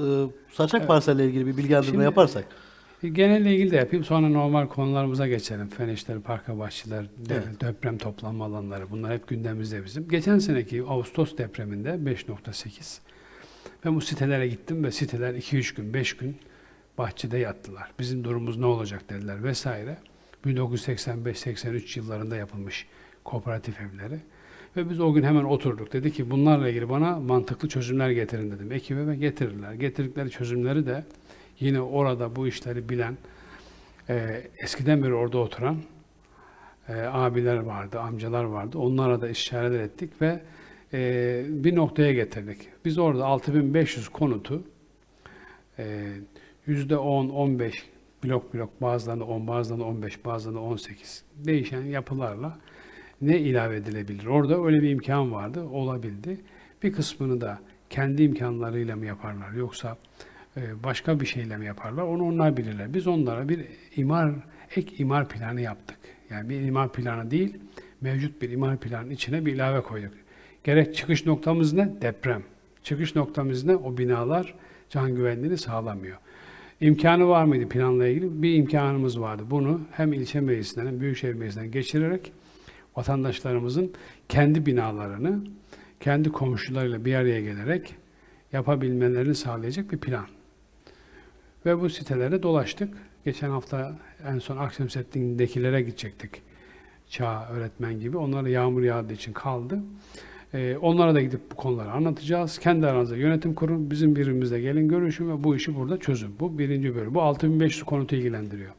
e, saçak parselle ilgili bir bilgilendirme Şimdi- yaparsak. E, Genelle ilgili de yapayım. Sonra normal konularımıza geçelim. Fen işleri, parka bahçeler, Evet. deprem toplanma alanları. Bunlar hep gündemimizde bizim. Geçen seneki Ağustos depreminde 5.8 ben bu sitelere gittim ve siteler 2-3 gün, 5 gün bahçede yattılar. Bizim durumumuz ne olacak dediler vesaire. 1985-83 yıllarında yapılmış kooperatif evleri. Ve biz o gün hemen oturduk. Dedi ki bunlarla ilgili bana mantıklı çözümler getirin dedim. Ekibe ve getirirler. Getirdikleri çözümleri de yine orada bu işleri bilen, e, eskiden beri orada oturan e, abiler vardı, amcalar vardı. Onlara da işaretler ettik ve e, bir noktaya getirdik. Biz orada 6500 konutu e, %10-15 blok blok bazılarında 10, bazılarında 15, bazılarında 18 değişen yapılarla ne ilave edilebilir? Orada öyle bir imkan vardı, olabildi. Bir kısmını da kendi imkanlarıyla mı yaparlar yoksa e, başka bir şeyle mi yaparlar? Onu onlar bilirler. Biz onlara bir imar, ek imar planı yaptık. Yani bir imar planı değil, mevcut bir imar planının içine bir ilave koyduk. Gerek çıkış noktamız ne? Deprem. Çıkış noktamız ne? O binalar can güvenliğini sağlamıyor. İmkanı var mıydı planla ilgili? Bir imkanımız vardı. Bunu hem ilçe meclisinden hem büyükşehir meclisinden geçirerek vatandaşlarımızın kendi binalarını kendi komşularıyla bir araya gelerek yapabilmelerini sağlayacak bir plan. Ve bu sitelere dolaştık. Geçen hafta en son Akşemseddin'dekilere gidecektik. Çağ öğretmen gibi. Onlara yağmur yağdığı için kaldı. Ee, onlara da gidip bu konuları anlatacağız. Kendi aranızda yönetim kurun. Bizim birimizle gelin görüşün ve bu işi burada çözün. Bu birinci bölüm. Bu 6500 konutu ilgilendiriyor.